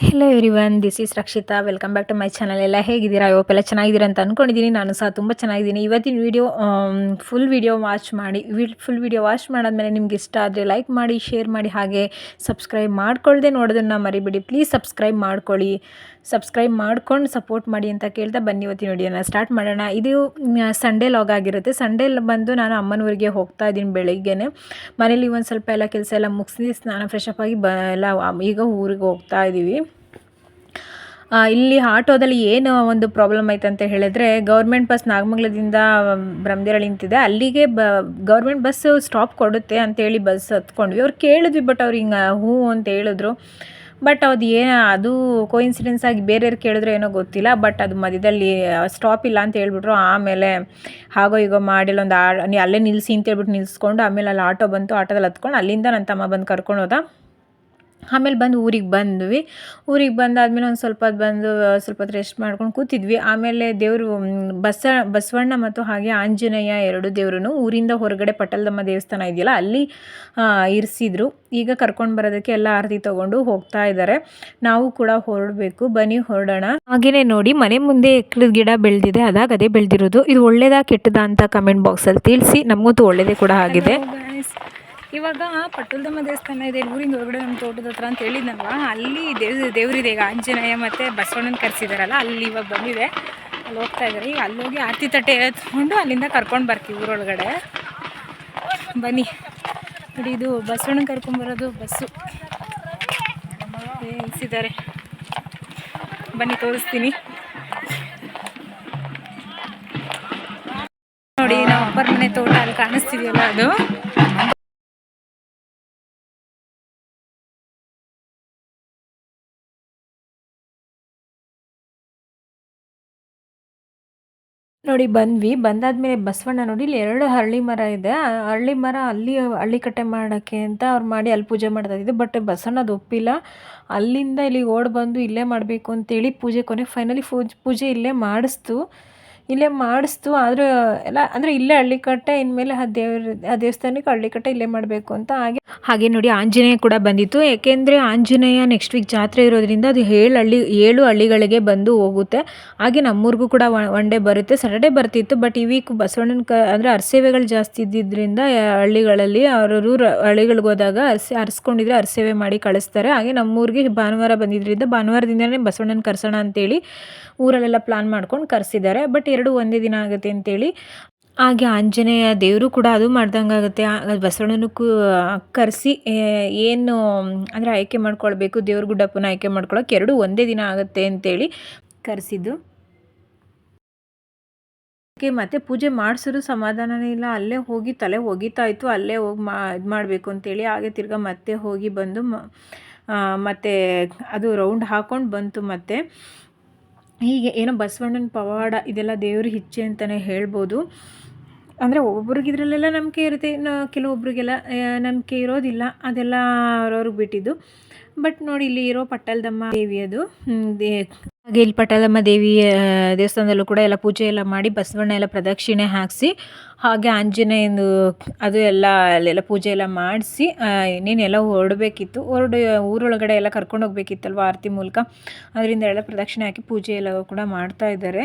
Hello everyone this is Rakshitha welcome back to my channel ಎಲ್ಲ ಹೇಗಿದ್ದೀರಾ ಎಲ್ಲ ಚೆನ್ನಾಗಿದ್ದೀರಾ ಅಂತ ಅಂದ್ಕೊಂಡಿದ್ದೀನಿ ನಾನು ಸಹ ತುಂಬ ಚೆನ್ನಾಗಿದ್ದೀನಿ. ಇವತ್ತಿನ ವಿಡಿಯೋ ಫುಲ್ ವೀಡಿಯೋ ವಾಚ್ ಮಾಡಿ ಫುಲ್ ವೀಡಿಯೋ ವಾಚ್ ಮಾಡಾದ್ಮೇಲೆ ನಿಮ್ಗೆ ಇಷ್ಟ ಆದರೆ ಲೈಕ್ ಮಾಡಿ ಶೇರ್ ಮಾಡಿ, ಹಾಗೆ ಸಬ್ಸ್ಕ್ರೈಬ್ ಮಾಡ್ಕೊಳ್ಳದೆ ನೋಡೋದನ್ನು ಮರಿಬಿಡಿ. ಪ್ಲೀಸ್ ಸಬ್ಸ್ಕ್ರೈಬ್ ಮಾಡ್ಕೊಳ್ಳಿ. ಸಬ್ಸ್ಕ್ರೈಬ್ ಮಾಡ್ಕೊಂಡು ಸಪೋರ್ಟ್ ಮಾಡಿ ಅಂತ ಕೇಳ್ತಾ ಬನ್ನಿ ಇವತ್ತಿನ ವಿಡಿಯೋನ ಸ್ಟಾರ್ಟ್ ಮಾಡೋಣ. ಇದು ಸಂಡೇ ಲಾಗ್ ಆಗಿರುತ್ತೆ. ಸಂಡೇ ಬಂದು ನಾನು ಅಮ್ಮನ ಊರಿಗೆ ಹೋಗ್ತಾ ಇದ್ದೀನಿ ಬೆಳಿಗ್ಗೆನೆ. ಮನೇಲಿ ಒಂದು ಸ್ವಲ್ಪ ಎಲ್ಲ ಕೆಲಸ ಎಲ್ಲ ಮುಗಿಸಿ ಸ್ನಾನ ಫ್ರೆಶ್ ಅಪ್ ಆಗಿ ಬ, ಎಲ್ಲ ಈಗ ಊರಿಗೆ ಹೋಗ್ತಾ ಇದ್ದೀವಿ ಇಲ್ಲಿ ಆಟೋದಲ್ಲಿ ಏನು ಒಂದು ಪ್ರಾಬ್ಲಮ್ ಆಯ್ತು ಅಂತ ಹೇಳಿದ್ರೆ, ಗೌರ್ಮೆಂಟ್ ಬಸ್ ನಾಗಮಂಗಲದಿಂದ ಬ್ರಹ್ಮದೇರಳಿ ನಿಂತಿದೆ. ಅಲ್ಲಿಗೆ ಬ, ಗೌರ್ಮೆಂಟ್ ಬಸ್ ಸ್ಟಾಪ್ ಕೊಡುತ್ತೆ ಅಂತೇಳಿ ಬಸ್ ಹತ್ಕೊಂಡ್ವಿ. ಅವ್ರು ಕೇಳಿದ್ವಿ ಬಟ್ ಅವ್ರು ಹಿಂಗೆ, ಹ್ಞೂ ಅಂತ ಹೇಳಿದ್ರು. ಬಟ್ ಅದು ಏನು, ಅದು ಕೋಇನ್ಸಿಡೆನ್ಸ್ ಆಗಿ ಬೇರೆಯವ್ರು ಕೇಳಿದ್ರು ಏನೋ ಗೊತ್ತಿಲ್ಲ ಬಟ್ ಅದು ಮಧ್ಯದಲ್ಲಿ ಸ್ಟಾಪ್ ಇಲ್ಲ ಅಂತ ಹೇಳ್ಬಿಟ್ರು, ಆಮೇಲೆ ಹಾಗೋ ಹೀಗೋ ಮಾಡಿ ಒಂದು ಆ, ನೀ ಅಲ್ಲೇ ನಿಲ್ಲಿಸಿ ಅಂತ ಹೇಳ್ಬಿಟ್ಟು ನಿಲ್ಲಿಸ್ಕೊಂಡು ಆಮೇಲೆ ಅಲ್ಲಿ ಆಟೋ ಬಂತು, ಆಟೋದಲ್ಲಿ ಹತ್ಕೊಂಡು, ಅಲ್ಲಿಂದ ನನ್ನ ತಮ್ಮ ಬಂದು ಕರ್ಕೊಂಡು ಹೋದ. ಆಮೇಲೆ ಬಂದು ಊರಿಗೆ ಬಂದ್ವಿ. ಊರಿಗೆ ಬಂದಾದ್ಮೇಲೆ ಒಂದು ಸ್ವಲ್ಪ ಹೊತ್ತು ಬಂದು ಸ್ವಲ್ಪ ಹೊತ್ತು ರೆಸ್ಟ್ ಮಾಡ್ಕೊಂಡು ಕೂತಿದ್ವಿ. ಆಮೇಲೆ ದೇವರು ಬಸ ಬಸವಣ್ಣ ಮತ್ತು ಹಾಗೆ ಆಂಜನೇಯ ಎರಡು ದೇವರನ್ನು ಊರಿಂದ ಹೊರಗಡೆ ಪಟಲ್ದಮ್ಮ ದೇವಸ್ಥಾನ ಇದೆಯಲ್ಲ ಅಲ್ಲಿ ಇರಿಸಿದ್ರು. ಈಗ ಕರ್ಕೊಂಡು ಬರೋದಕ್ಕೆ ಎಲ್ಲ ಆರತಿ ತೊಗೊಂಡು ಹೋಗ್ತಾ ಇದ್ದಾರೆ ನಾವು ಕೂಡ ಹೊರಡಬೇಕು. ಬನ್ನಿ ಹೊರಡೋಣ. ಹಾಗೆಯೇ ನೋಡಿ ಮನೆ ಮುಂದೆ ಎಕ್ಕಳದ ಗಿಡ ಬೆಳೆದಿದೆ. ಅದಾಗ ಅದೇ ಬೆಳೆದಿರೋದು. ಇದು ಒಳ್ಳೇದಾ ಕೆಟ್ಟದಾ ಅಂತ ಕಮೆಂಟ್ ಬಾಕ್ಸಲ್ಲಿ ತಿಳಿಸಿ. ನಮಗಂತೂ ಒಳ್ಳೆಯದೇ ಕೂಡ ಆಗಿದೆ. ಇವಾಗ ಪಟ್ಟುಲ್ದಮ್ಮ ದೇವಸ್ಥಾನ ಇದೆ ಊರಿಂದ ಹೊರಗಡೆ ನಮ್ಮ ತೋಟದ ಹತ್ರ ಅಂತ ಹೇಳಿದ್ನಲ್ವ? ಅಲ್ಲಿ ದೇವ್ ದೇವರಿದೆ ಈಗ ಆಂಜನೇಯ ಮತ್ತು ಬಸವಣ್ಣನ ಕರೆಸಿದಾರಲ್ಲ, ಅಲ್ಲಿ ಇವಾಗ ಬಂದಿದೆ. ಅಲ್ಲಿ ಹೋಗ್ತಾ ಇದ್ದಾರೆ ಈಗ ಅಲ್ಲೋಗಿ ಆರತಿ ತಟ್ಟೆ ಎತ್ಕೊಂಡು ಅಲ್ಲಿಂದ ಕರ್ಕೊಂಡು ಬರ್ತೀವಿ ಊರೊಳಗಡೆ. ಬನ್ನಿ. ನೋಡಿ, ಇದು ಬಸವಣ್ಣನ ಕರ್ಕೊಂಬರೋದು ಬಸ್ಸು. ನಿಲ್ಲಿಸಿದ್ದಾರೆ ಬನ್ನಿ, ತೋರಿಸ್ತೀನಿ. ನೋಡಿ ನಾವು ಅಪ್ಪರ ಮನೆ ತೋಟ ಅಲ್ಲಿ ಕಾಣಿಸ್ತಿದೆಯಲ್ಲ ಅದು? ನೋಡಿ, ಬಂದ್ವಿ. ಬಂದಾದ್ಮೇಲೆ ಬಸವಣ್ಣ ನೋಡಿ, ಇಲ್ಲಿ ಎರಡು ಹರಳಿ ಮರ ಇದೆ. ಆ ಮರ ಅಲ್ಲಿ, ಹಳ್ಳಿ ಕಟ್ಟೆ ಮಾಡೋಕ್ಕೆ ಅಂತ ಅವ್ರು ಮಾಡಿ ಅಲ್ಲಿ ಪೂಜೆ ಮಾಡ್ತಾ ಇದ್ದು ಬಟ್ ಬಸವಣ್ಣದು ಒಪ್ಪಿಲ್ಲ. ಅಲ್ಲಿಂದ ಇಲ್ಲಿಗೆ ಓಡಿ ಬಂದು ಇಲ್ಲೇ ಮಾಡಬೇಕು ಅಂತೇಳಿ ಪೂಜೆ ಕೊನೆ, ಫೈನಲಿ ಪೂಜೆ ಪೂಜೆ ಇಲ್ಲೇ ಮಾಡಿಸ್ತು. ಇಲ್ಲೇ ಮಾಡಿಸ್ತು, ಆದರೂ ಎಲ್ಲ, ಅಂದರೆ ಇಲ್ಲೇ ಹಳ್ಳಿಕಟ್ಟೆ ಇನ್ಮೇಲೆ ಆ ದೇವ್ರ, ಆ ದೇವಸ್ಥಾನಕ್ಕೆ ಹಳ್ಳಿಕಟ್ಟೆ ಇಲ್ಲೇ ಮಾಡಬೇಕು ಅಂತ ಹಾಗೆ ಹಾಗೆ ನೋಡಿ ಆಂಜನೇಯ ಕೂಡ ಬಂದಿತ್ತು. ಏಕೆಂದರೆ ಆಂಜನೇಯ ನೆಕ್ಸ್ಟ್ ವೀಕ್ ಜಾತ್ರೆ ಇರೋದ್ರಿಂದ ಅದು ಏಳು ಹಳ್ಳಿ, ಏಳು ಹಳ್ಳಿಗಳಿಗೆ ಬಂದು ಹೋಗುತ್ತೆ. ಹಾಗೆ ನಮ್ಮೂರಿಗೂ ಕೂಡ ಒನ್ ಡೇ ಬರುತ್ತೆ. ಸಾಟರ್ಡೇ ಬರ್ತಿತ್ತು ಬಟ್ ಈ ವೀಕ್ ಬಸವಣ್ಣನ ಕ, ಅಂದರೆ ಅರಸೇವೆಗಳು ಜಾಸ್ತಿ ಇದ್ದಿದ್ದರಿಂದ ಹಳ್ಳಿಗಳಲ್ಲಿ ಅವರು ಹಳ್ಳಿಗಳಿಗೆ ಹೋದಾಗ ಅರ್ಸೆ, ಅರ್ಸ್ಕೊಂಡಿದ್ರೆ ಅರಸೇವೆ ಮಾಡಿ ಕಳಿಸ್ತಾರೆ. ಹಾಗೆ ನಮ್ಮೂರಿಗೆ ಭಾನುವಾರ ಬಂದಿದ್ದರಿಂದ ಭಾನುವಾರದಿಂದಲೇ ಬಸವಣ್ಣನ ಕರ್ಸೋಣ ಅಂತೇಳಿ ಊರಲ್ಲೆಲ್ಲ ಪ್ಲಾನ್ ಮಾಡ್ಕೊಂಡು ಕರೆಸಿದ್ದಾರೆ. ಬಟ್ ಎರಡು ಒಂದೇ ದಿನ ಆಗುತ್ತೆ ಅಂತೇಳಿ ಹಾಗೆ ಆಂಜನೇಯ ದೇವರು ಕೂಡ ಅದು ಮಾಡ್ದಂಗೆ ಆಗುತ್ತೆ. ಬಸವಣ್ಣನೂ ಕರೆಸಿ ಏನು ಅಂದರೆ ಆಯ್ಕೆ ಮಾಡ್ಕೊಳ್ಬೇಕು, ದೇವ್ರ ಗುಡ್ಡಪ್ಪನ ಆಯ್ಕೆ ಮಾಡ್ಕೊಳಕ್ಕೆ ಎರಡು ಒಂದೇ ದಿನ ಆಗುತ್ತೆ ಅಂತೇಳಿ ಕರೆಸಿದ್ದು. ಅದಕ್ಕೆ ಮತ್ತೆ ಪೂಜೆ ಮಾಡಿಸಿದ್ರು, ಸಮಾಧಾನನೇ ಇಲ್ಲ. ಅಲ್ಲೇ ಹೋಗಿ ತಲೆ ಇತ್ತು, ಅಲ್ಲೇ ಹೋಗಿ ಮಾ, ಇದು ಮಾಡಬೇಕು ಅಂತೇಳಿ ಹಾಗೆ ತಿರ್ಗಾ ಮತ್ತೆ ಹೋಗಿ ಬಂದು ಮತ್ತೆ ಅದು ರೌಂಡ್ ಹಾಕ್ಕೊಂಡು ಬಂತು ಮತ್ತೆ. ಹೀಗೆ ಏನೋ ಬಸವಣ್ಣನ ಪವಾಡ ಇದೆಲ್ಲ ದೇವ್ರ ಹಿಚ್ಚೆ ಅಂತಲೇ ಹೇಳ್ಬೋದು. ಅಂದರೆ ಒಬ್ಬೊಬ್ರಿಗೆ ಇದರಲ್ಲೆಲ್ಲ ನಂಬಿಕೆ ಇರುತ್ತೆ. ಇನ್ನು ಕೆಲವೊಬ್ರಿಗೆಲ್ಲ ನಂಬಿಕೆ ಇರೋದಿಲ್ಲ. ಅದೆಲ್ಲ ಅವ್ರವ್ರಿಗೆ ಬಿಟ್ಟಿದ್ದು. ಬಟ್ ನೋಡಿ ಇಲ್ಲಿ ಇರೋ ಪಟ್ಟಲದಮ್ಮ ದೇವಿ ಅದು. ಹಾಗೆ ಇಲ್ಲಿ ಪಟ್ಟಲಮ್ಮ ದೇವಿ ದೇವಸ್ಥಾನದಲ್ಲೂ ಕೂಡ ಎಲ್ಲ ಪೂಜೆ ಎಲ್ಲ ಮಾಡಿ ಬಸವಣ್ಣ ಎಲ್ಲ ಪ್ರದಕ್ಷಿಣೆ ಹಾಕಿಸಿ, ಹಾಗೆ ಆಂಜನೇಯಂದು ಅದು ಎಲ್ಲ, ಅಲ್ಲೆಲ್ಲ ಪೂಜೆ ಎಲ್ಲ ಮಾಡಿಸಿ ಇನ್ನೇನೆಲ್ಲ ಹೊರಡಬೇಕಿತ್ತು. ಹೊರಡು, ಊರೊಳಗಡೆ ಎಲ್ಲ ಕರ್ಕೊಂಡು ಹೋಗ್ಬೇಕಿತ್ತಲ್ವ ಆರತಿ ಮೂಲಕ. ಅದರಿಂದ ಎಲ್ಲ ಪ್ರದಕ್ಷಿಣೆ ಹಾಕಿ ಪೂಜೆ ಎಲ್ಲ ಕೂಡ ಮಾಡ್ತಾ ಇದ್ದಾರೆ.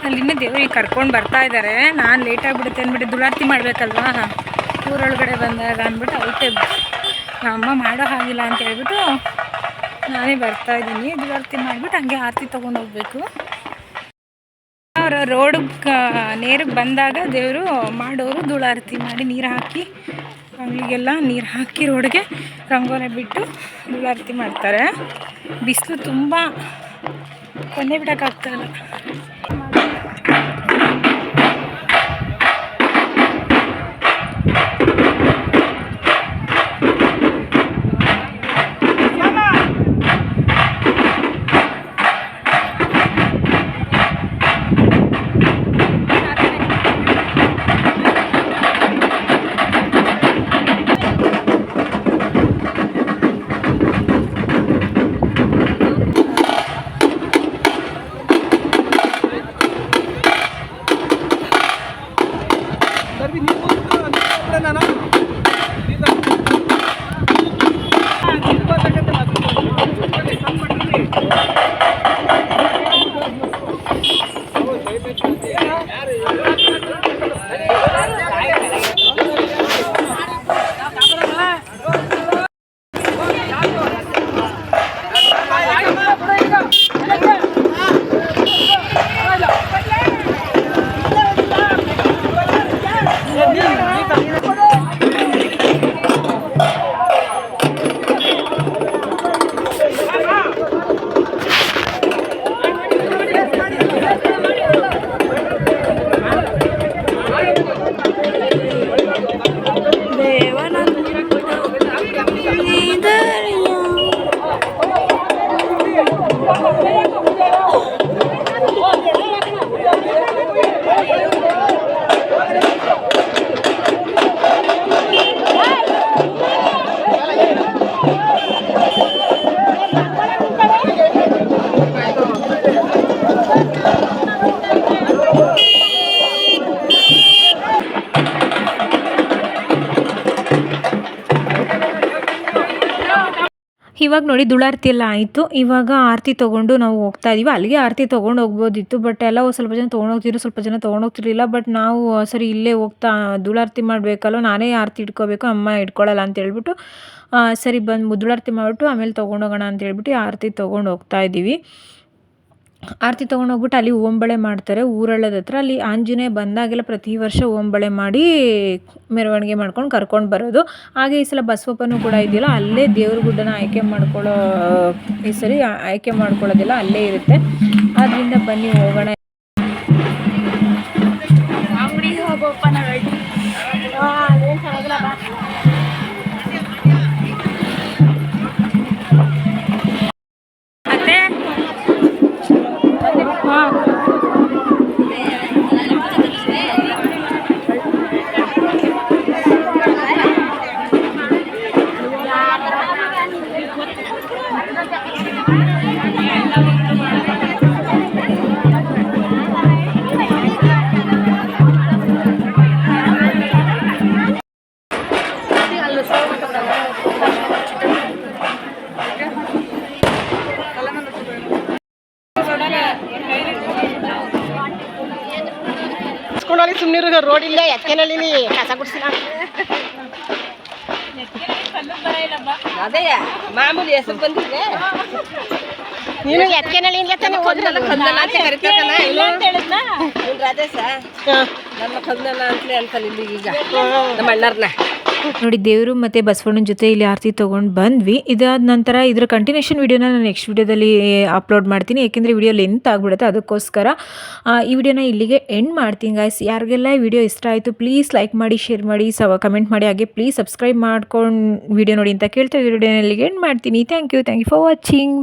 ಅಲ್ಲಿಂದ ದೇವ್ರಿಗೆ ಕರ್ಕೊಂಡು ಬರ್ತಾ ಇದ್ದಾರೆ ನಾನು ಲೇಟ್ ಆಗಿಬಿಡುತ್ತೆ ಅಂದ್ಬಿಟ್ಟು ದುಳಾರ್ತಿ ಮಾಡಬೇಕಲ್ವಾ? ಊರೊಳಗಡೆ ಬಂದಾಗ ಅಂದ್ಬಿಟ್ಟು ಅದಕ್ಕೆ ನಮ್ಮಮ್ಮ ಮಾಡೋ ಹಾಗಿಲ್ಲ ಅಂತ ಹೇಳ್ಬಿಟ್ಟು ನಾನೇ ಬರ್ತಾ ಇದ್ದೀನಿ. ದುಳಾರ್ತಿ ಮಾಡಿಬಿಟ್ಟು ಹಂಗೆ ಆರತಿ ತೊಗೊಂಡು ಹೋಗ್ಬೇಕು. ಅವರ ರೋಡ್ ನೇರಿಗೆ ಬಂದಾಗ ದೇವರು ಮಾಡೋರು ಧೂಳಾರತಿ ಮಾಡಿ ನೀರು ಹಾಕಿ ಅವಳಿಗೆಲ್ಲ ನೀರು ಹಾಕಿ ರೋಡ್ಗೆ ರಂಗೋಲೆ ಬಿಟ್ಟು ಧೂಳಾರತಿ ಮಾಡ್ತಾರೆ. ಬಿಸಿಲು ತುಂಬ, ಕೊನೆ ಬಿಡೋಕ್ಕಾಗ್ತಾಯಿಲ್ಲ Yeah. ಇವಾಗ ನೋಡಿ ದುಳಾರ್ತಿ ಎಲ್ಲ ಆಯಿತು. ಇವಾಗ ಆರತಿ ತೊಗೊಂಡು ನಾವು ಹೋಗ್ತಾ ಇದೀವಿ. ಅಲ್ಲಿಗೆ ಆರತಿ ತೊಗೊಂಡು ಹೋಗ್ಬೋದಿತ್ತು ಬಟ್ ಎಲ್ಲ ಸ್ವಲ್ಪ ಜನ ತೊಗೊಂಡು ಹೋಗ್ತಿದ್ರು, ಸ್ವಲ್ಪ ಜನ ತೊಗೊಂಡು ಹೋಗ್ತಿರ್ಲಿಲ್ಲ ಬಟ್ ನಾವು ಸರಿ ಇಲ್ಲೇ ಹೋಗ್ತಾ ದುಳಾರ್ತಿ ಮಾಡಬೇಕಲ್ಲ ನಾನೇ ಆರತಿ ಇಟ್ಕೋಬೇಕು, ಅಮ್ಮ ಇಟ್ಕೊಳ್ಳಲ್ಲ ಅಂತ ಹೇಳ್ಬಿಟ್ಟು ಸರಿ ಬಂದು ಮುದ್ದುಳಾರ್ತಿ ಮಾಡಿಬಿಟ್ಟು ಆಮೇಲೆ ತೊಗೊಂಡೋಗೋಣ ಅಂತ ಹೇಳ್ಬಿಟ್ಟು ಆರತಿ ತೊಗೊಂಡು ಹೋಗ್ತಾ ಇದ್ದೀವಿ ಆರತಿ ತೊಗೊಂಡೋಗ್ಬಿಟ್ಟು ಅಲ್ಲಿ ಓಂಬಳೆ ಮಾಡ್ತಾರೆ. ಊರಳ್ಳದ ಹತ್ರ ಅಲ್ಲಿ ಆಂಜನೇಯ ಬಂದಾಗೆಲ್ಲ ಪ್ರತಿ ವರ್ಷ ಓಂಬಳೆ ಮಾಡಿ ಮೆರವಣಿಗೆ ಮಾಡ್ಕೊಂಡು ಕರ್ಕೊಂಡು ಬರೋದು. ಹಾಗೆ ಈ ಸಲ ಬಸವಪ್ಪನೂ ಕೂಡ ಇದೆಯಲ್ಲ, ಅಲ್ಲೇ ದೇವ್ರ ಗುಡ್ಡನ ಆಯ್ಕೆ ಮಾಡ್ಕೊಳ್ಳೋ, ಈ ಸರಿ ಆಯ್ಕೆ ಮಾಡ್ಕೊಳ್ಳೋದಿಲ್ಲ ಅಲ್ಲೇ ಇರುತ್ತೆ. ಆದ್ದರಿಂದ ಬನ್ನಿ ಹೋಗೋಣ. ಸುಮ್ಮನಿರು ರೋಡ್ ಇಲ್ಲೇ ಎತ್ಕೆನಲ್ಲಿ ಕಸ ಗುಡಿಸಿಲ್ಲ ಅದೇ ಮಾಮೂಲಿ ಹೆಸರು ಬಂದಿದೆ ನೀನು ಎತ್ಕೆನಳ್ಳಿಂದ ತಾನೇ ಹೋದ್ರಲ್ಲ ನನ್ನ ಕಂದನ ಅಂತಲೇ ಅಂತಾನೆ ಇಲ್ಲಿ ಈಗ. ನಮ್ಮ ಅಣ್ಣರ್ನ. ನೋಡಿ ದೇವರು ಮತ್ತೆ ಬಸವಣ್ಣನ ಜೊತೆ ಇಲ್ಲಿ ಆರತಿ ತೊಗೊಂಡು ಬಂದ್ವಿ. ಇದಾದ ನಂತರ ಇದರ ಕಂಟಿನ್ಯೂಷನ್ ವಿಡಿಯೋನ ನಾನು ನೆಕ್ಸ್ಟ್ ವಿಡಿಯೋದಲ್ಲಿ ಅಪ್ಲೋಡ್ ಮಾಡ್ತೀನಿ. ಏಕೆಂದರೆ ವಿಡಿಯೋ ಲೆಂತ್ ಆಗಿಬಿಡುತ್ತೆ ಅದಕ್ಕೋಸ್ಕರ ಆ, ಈ ವಿಡಿಯೋನ ಇಲ್ಲಿಗೆ ಎಂಡ್ ಮಾಡ್ತೀನಿ ಗಾಯ್ಸ್ ಯಾರಿಗೆಲ್ಲ ಈ ವಿಡಿಯೋ ಇಷ್ಟ ಆಯಿತು ಪ್ಲೀಸ್ ಲೈಕ್ ಮಾಡಿ ಶೇರ್ ಮಾಡಿ ಸವ ಕಮೆಂಟ್ ಮಾಡಿ ಹಾಗೆ ಪ್ಲೀಸ್ ಸಬ್ಸ್ಕ್ರೈಬ್ ಮಾಡ್ಕೊಂಡು ವಿಡಿಯೋ ನೋಡಿ ಅಂತ ಕೇಳ್ತಾ ವಿಡಿಯೋನ ಇಲ್ಲಿಗೆ ಎಂಡ್ ಮಾಡ್ತೀನಿ. Thank you thank you for watching